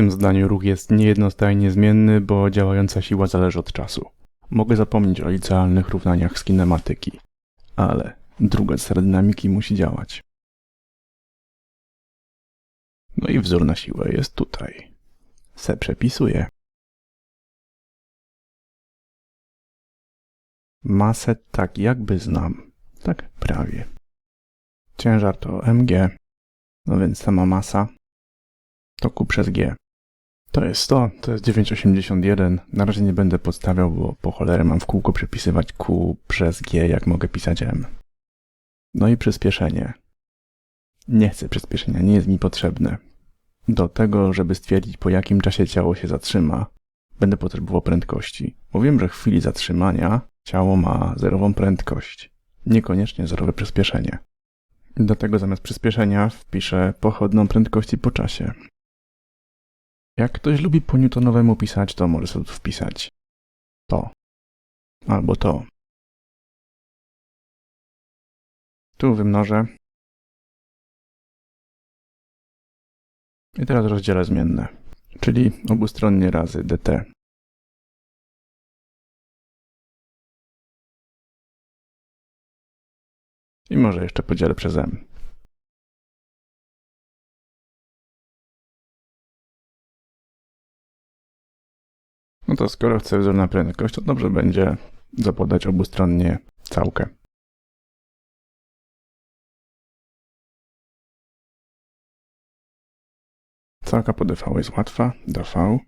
tym zadaniu ruch jest niejednostajnie zmienny, bo działająca siła zależy od czasu. Mogę zapomnieć o licealnych równaniach z kinematyki, ale druga zasada dynamiki musi działać. No i wzór na siłę jest tutaj. Se przepisuję. Masę tak jakby znam. Tak prawie. Ciężar to mg, no więc sama masa to Q przez G. To jest 100, to jest 9,81. Na razie nie będę podstawiał, bo po cholerę mam w kółko przepisywać Q przez G, jak mogę pisać M. No i przyspieszenie. Nie chcę przyspieszenia, nie jest mi potrzebne. Do tego, żeby stwierdzić po jakim czasie ciało się zatrzyma, będę potrzebował prędkości. Bo wiem, że w chwili zatrzymania ciało ma zerową prędkość, niekoniecznie zerowe przyspieszenie. Do tego zamiast przyspieszenia wpiszę pochodną prędkości po czasie. Jak ktoś lubi po newtonowemu pisać, to może sobie wpisać to albo to. Tu wymnożę. I teraz rozdzielę zmienne, czyli obustronnie razy dt. I może jeszcze podzielę przez m. No to skoro chcę wzór na prędkość, to dobrze będzie zapodać obustronnie całkę. Całka po dv jest łatwa, dv.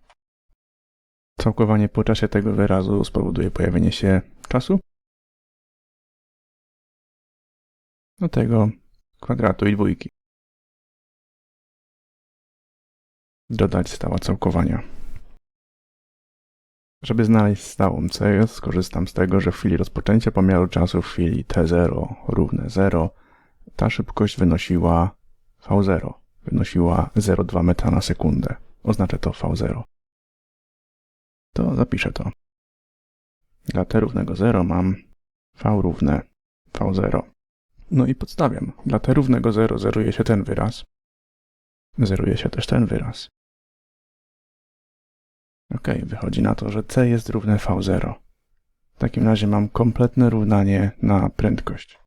Całkowanie po czasie tego wyrazu spowoduje pojawienie się czasu. Do tego kwadratu i dwójki. Dodać stała całkowania. Żeby znaleźć stałą C, skorzystam z tego, że w chwili rozpoczęcia pomiaru czasu w chwili T0 równe 0, ta szybkość wynosiła V0. Wynosiła 0,2 metra na sekundę. Oznacza to V0. To zapiszę to. Dla T równego 0 mam V równe V0. No i podstawiam. Dla T równego 0 zeruje się ten wyraz. Zeruje się też ten wyraz. Ok, wychodzi na to, że C jest równe V0. W takim razie mam kompletne równanie na prędkość.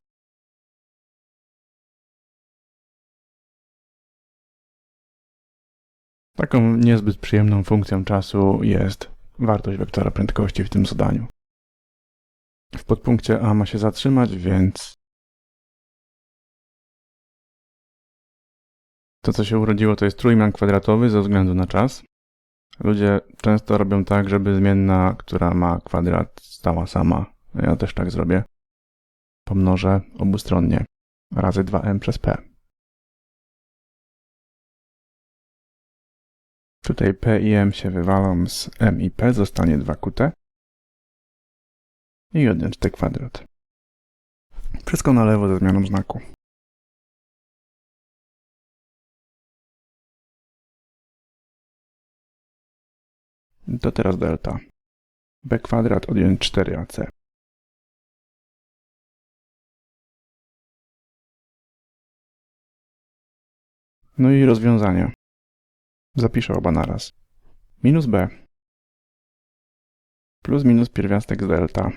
Taką niezbyt przyjemną funkcją czasu jest wartość wektora prędkości w tym zadaniu. W podpunkcie A ma się zatrzymać, więc to, co się urodziło, to jest trójmian kwadratowy ze względu na czas. Ludzie często robią tak, żeby zmienna, która ma kwadrat, stała sama. Ja też tak zrobię. Pomnożę obustronnie razy 2m przez p. Tutaj p i m się wywalą z m i p, zostanie 2qt i 1t kwadrat. Wszystko na lewo ze zmianą znaku. To teraz delta. b kwadrat odjąć 4ac. No i rozwiązania. Zapiszę oba naraz. Minus b plus minus pierwiastek z delta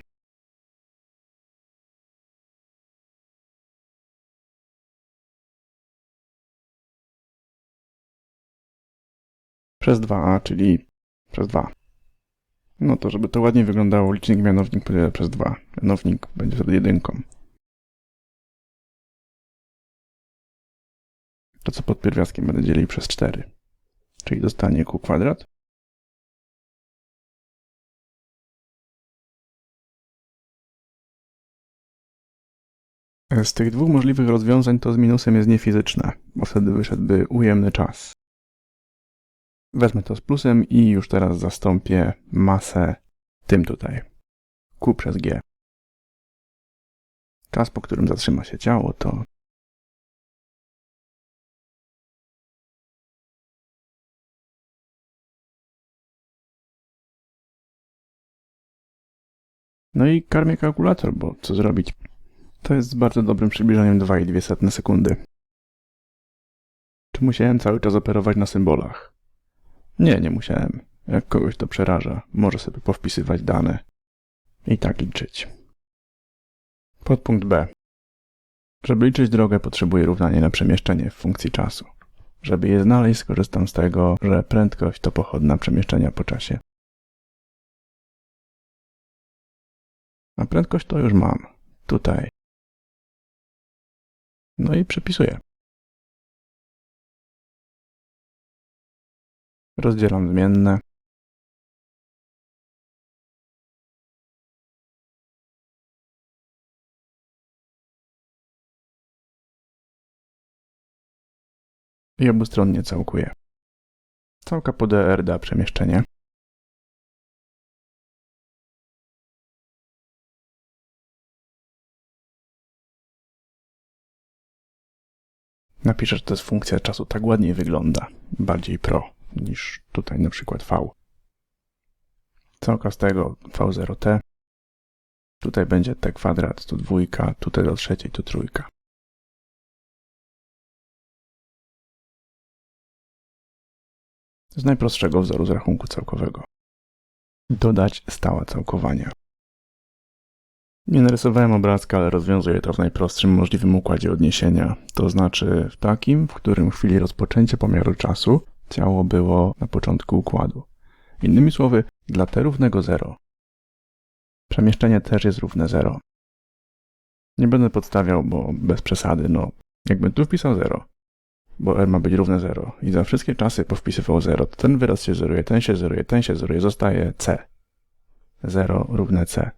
przez 2a, czyli przez 2. No to, żeby to ładnie wyglądało, licznik mianownik podzielę przez 2. Mianownik będzie wtedy jedynką. To, co pod pierwiastkiem będę dzielił przez 4. Czyli dostanie q kwadrat. Z tych dwóch możliwych rozwiązań to z minusem jest niefizyczne, bo wtedy wyszedłby ujemny czas. Wezmę to z plusem i już teraz zastąpię masę tym tutaj. Q przez G. Czas, po którym zatrzyma się ciało, to No i karmię kalkulator, bo co zrobić? To jest z bardzo dobrym przybliżeniem 2,2 sekundy. Czy musiałem cały czas operować na symbolach? Nie, nie musiałem. Jak kogoś to przeraża, może sobie powpisywać dane i tak liczyć. Podpunkt B. Żeby liczyć drogę, potrzebuję równanie na przemieszczenie w funkcji czasu. Żeby je znaleźć, skorzystam z tego, że prędkość to pochodna przemieszczenia po czasie. A prędkość to już mam. Tutaj. No i przepisuję. Rozdzielam zmienne. I obustronnie całkuję. Całka po DR da przemieszczenie. Napiszę, że to jest funkcja czasu, tak ładniej wygląda. Bardziej pro niż tutaj na przykład V. Całka z tego V0t. Tutaj będzie t kwadrat, tu dwójka, tutaj do trzeciej, tu trójka. Z najprostszego wzoru z rachunku całkowego. Dodać stałe całkowania. Nie narysowałem obrazka, ale rozwiązuję to w najprostszym możliwym układzie odniesienia, to znaczy w takim, w którym w chwili rozpoczęcia pomiaru czasu ciało było na początku układu. Innymi słowy, dla t równego 0 przemieszczenie też jest równe 0. Nie będę podstawiał, bo bez przesady, no jakbym tu wpisał 0, bo r ma być równe 0 i za wszystkie czasy powpisywał 0, to ten wyraz się zeruje, ten się zeruje, ten się zeruje, zostaje c. 0 równe c.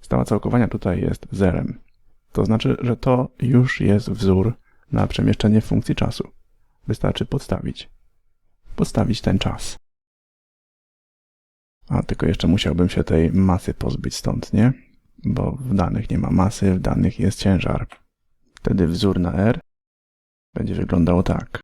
Stała całkowania tutaj jest zerem. To znaczy, że to już jest wzór na przemieszczenie funkcji czasu. Wystarczy podstawić. Podstawić ten czas. A tylko jeszcze musiałbym się tej masy pozbyć stąd, nie? Bo w danych nie ma masy, w danych jest ciężar. Wtedy wzór na R będzie wyglądał tak.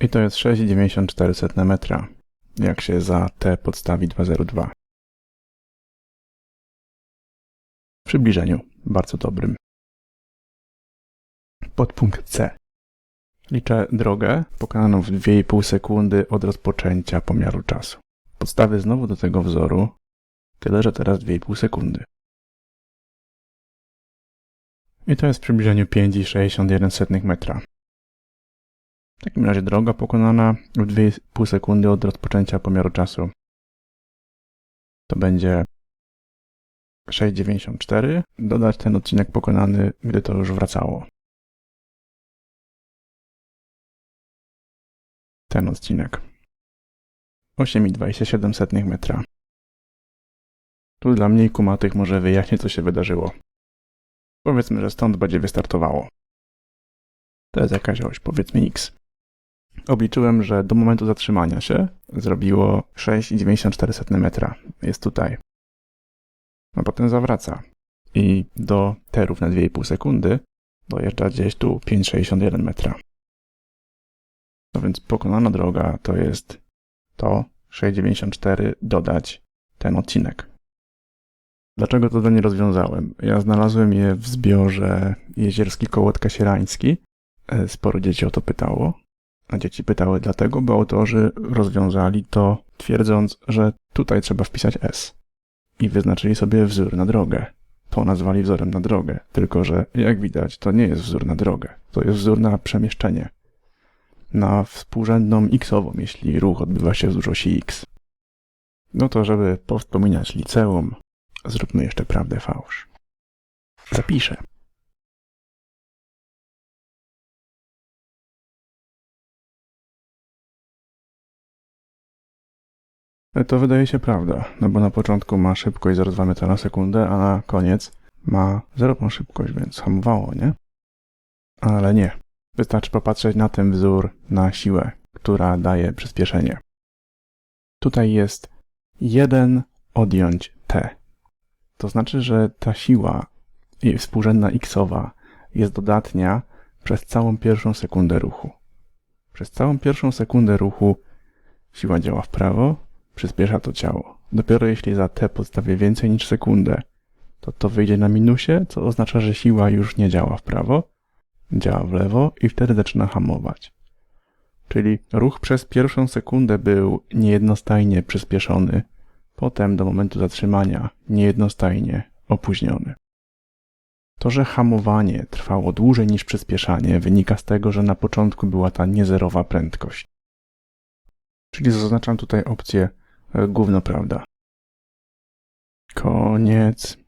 I to jest 6,94 metra, jak się za t podstawi 202. przybliżeniu bardzo dobrym. Podpunkt C. Liczę drogę pokonaną w 2,5 sekundy od rozpoczęcia pomiaru czasu. Podstawię znowu do tego wzoru, tyle że teraz 2,5 sekundy. I to jest w przybliżeniu 5,61 metra. W takim razie droga pokonana w 2,5 sekundy od rozpoczęcia pomiaru czasu to będzie 6,94. Dodać ten odcinek pokonany, gdy to już wracało. Ten odcinek. 8,27 metra. Tu dla mniej kumatych może wyjaśnię, co się wydarzyło. Powiedzmy, że stąd będzie wystartowało. To jest jakaś oś, powiedzmy x. Obliczyłem, że do momentu zatrzymania się zrobiło 6,94 metra. Jest tutaj. A potem zawraca. I do t równe 2,5 sekundy dojeżdża gdzieś tu 5,61 metra. No więc pokonana droga to jest to 6,94 dodać ten odcinek. Dlaczego to nie rozwiązałem? Ja znalazłem je w zbiorze Jezierski Kołot Kasierański. E, sporo dzieci o to pytało. A dzieci pytały dlatego, bo autorzy rozwiązali to twierdząc, że tutaj trzeba wpisać S. I wyznaczyli sobie wzór na drogę. To nazwali wzorem na drogę, tylko że jak widać, to nie jest wzór na drogę. To jest wzór na przemieszczenie. Na współrzędną x-ową, jeśli ruch odbywa się wzdłuż osi x. No to, żeby powspominać liceum, zróbmy jeszcze prawdę fałsz. Zapiszę. To wydaje się prawda, no bo na początku ma szybkość 0,2 metra na sekundę, a na koniec ma zerową szybkość, więc hamowało, nie? Ale nie. Wystarczy popatrzeć na ten wzór na siłę, która daje przyspieszenie. Tutaj jest 1 odjąć t. To znaczy, że ta siła współrzędna xowa jest dodatnia przez całą pierwszą sekundę ruchu. Przez całą pierwszą sekundę ruchu siła działa w prawo, przyspiesza to ciało. Dopiero jeśli za t podstawię więcej niż sekundę, to to wyjdzie na minusie, co oznacza, że siła już nie działa w prawo, działa w lewo i wtedy zaczyna hamować. Czyli ruch przez pierwszą sekundę był niejednostajnie przyspieszony, potem do momentu zatrzymania niejednostajnie opóźniony. To, że hamowanie trwało dłużej niż przyspieszanie, wynika z tego, że na początku była ta niezerowa prędkość. Czyli zaznaczam tutaj opcję gówno prawda. Koniec.